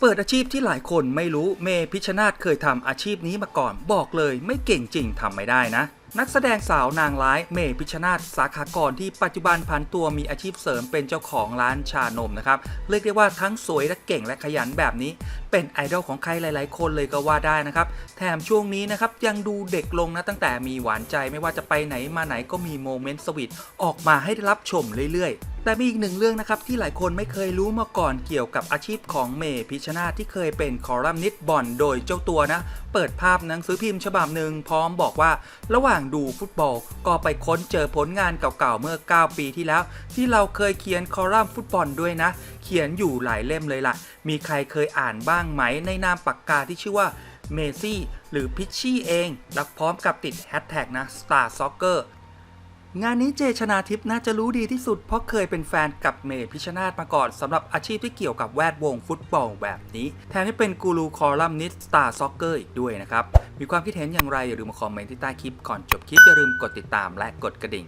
เปิดอาชีพที่หลายคนไม่รู้เมพิชนาธเคยทำอาชีพนี้มาก่อน บอกเลยไม่เก่งจริงทำไม่ได้นะ นักแสดงสาวนางร้ายเมพิชชนาธสาขากรที่ปัจจุบันพันตัวมีอาชีพเสริมเป็นเจ้าของร้านชานมนะครับเรียกได้ว่าทั้งสวยและเก่งและขยันแบบนี้ เป็นไอดอลของใครหลายๆ คนเลยก็ว่าได้นะครับแถมช่วงนี้นะครับยังดูเด็กลงนะตั้งแต่มีหวานใจไม่ว่าจะไปไหนมาไหนก็มีโมเมนต์สวีทออกมาให้ได้รับชมเรื่อยๆ แต่มีอีกหนึ่งเรื่องนะครับที่หลายคนไม่เคยรู้มาก่อนเกี่ยวกับอาชีพของเมพิชนาที่เคยเป็นคอลัมนิสต์บอลโดยเจ้าตัวนะ เปิดภาพหนังสือพิมพ์ฉบับหนึ่งพร้อมบอกว่า ระหว่างดูฟุตบอลก็ไปค้นเจอผลงานเก่าๆเมื่อ 9 ปีที่แล้ว ที่เราเคยเขียนคอลัมน์ฟุตบอลด้วยนะ เขียนอยู่หลายเล่มเลยล่ะ มีใครเคยอ่านบ้างไหมในนามปากกาที่ชื่อว่าเมซี่หรือพิชชี่เอง และพร้อมกับติดแฮชแท็กนะ Star Soccer งานนี้เจชนาทิพย์น่าจะรู้ดีที่สุดเพราะเคยเป็นแฟนกับเมย์พิชนาธมาก่อนสำหรับอาชีพที่เกี่ยวกับแวดวงฟุตบอลแบบนี้ แถมยังเป็นกูรูคอลัมนิสต์สตาร์ซ็อกเกอร์อีกด้วยนะครับ มีความคิดเห็นอย่างไรอย่าลืมมาคอมเมนต์ที่ใต้คลิปก่อนจบคลิปอย่าลืมกดติดตามและกดกระดิ่ง